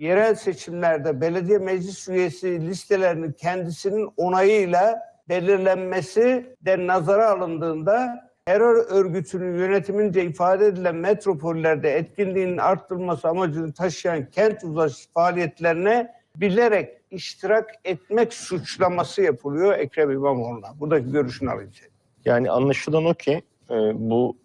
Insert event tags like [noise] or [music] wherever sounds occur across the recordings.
yerel seçimlerde belediye meclis üyesi listelerinin kendisinin onayıyla belirlenmesi de nazara alındığında terör örgütünün yönetimince ifade edilen metropollerde etkinliğinin arttırılması amacını taşıyan kent uzlaşı faaliyetlerine bilerek iştirak etmek suçlaması yapılıyor Ekrem İmamoğlu'na. Buradaki görüşünü senin. Yani anlaşılan o ki e, bu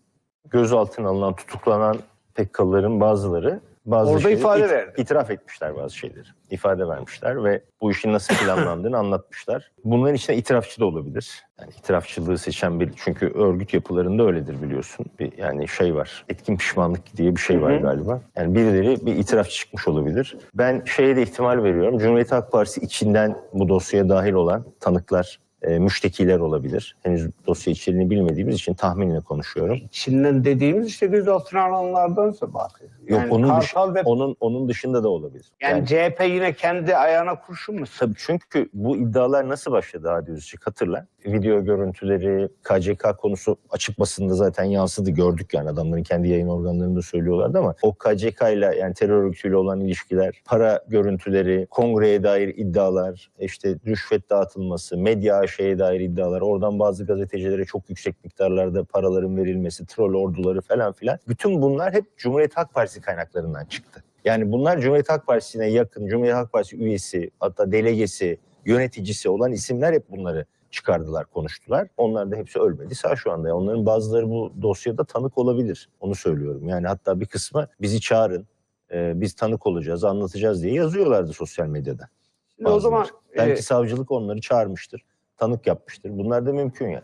gözaltına alınan, tutuklanan PKK'ların bazıları bazı Orada şeyleri ifade it- verdi. itiraf etmişler bazı şeyleri. İfade vermişler ve bu işin nasıl planlandığını [laughs] anlatmışlar. Bunların içinde itirafçı da olabilir. Yani itirafçılığı seçen bir çünkü örgüt yapılarında öyledir biliyorsun. Bir yani şey var. Etkin pişmanlık diye bir şey var galiba. Yani birileri bir itirafçı çıkmış olabilir. Ben şeye de ihtimal veriyorum. Cumhuriyet Halk Partisi içinden bu dosyaya dahil olan tanıklar, e, müştekiler olabilir. Henüz dosya içeriğini bilmediğimiz için tahminle konuşuyorum. Çin'den dediğimiz işte gözaltına alınanlardansa bahsediyor. Yok Yani onun dış- ve onun onun dışında da olabilir. yani, CHP yine kendi ayağına kurşun mu? Tabii çünkü bu iddialar nasıl başladı Hadi Özçik hatırla. Video görüntüleri, KCK konusu açık basında zaten yansıdı gördük yani adamların kendi yayın organlarında söylüyorlardı ama o KCK ile yani terör örgütüyle olan ilişkiler, para görüntüleri, kongreye dair iddialar, işte rüşvet dağıtılması, medya AŞ'ye dair iddialar, oradan bazı gazetecilere çok yüksek miktarlarda paraların verilmesi, troll orduları falan filan. Bütün bunlar hep Cumhuriyet Halk Partisi kaynaklarından çıktı. Yani bunlar Cumhuriyet Halk Partisi'ne yakın, Cumhuriyet Halk Partisi üyesi, hatta delegesi, yöneticisi olan isimler hep bunları çıkardılar, konuştular. Onlar da hepsi ölmedi. Sağ şu anda. Onların bazıları bu dosyada tanık olabilir. Onu söylüyorum. Yani hatta bir kısmı bizi çağırın, e, biz tanık olacağız, anlatacağız diye yazıyorlardı sosyal medyada. Şimdi o zaman Bazıları. Belki e, savcılık onları çağırmıştır, tanık yapmıştır. Bunlar da mümkün yani.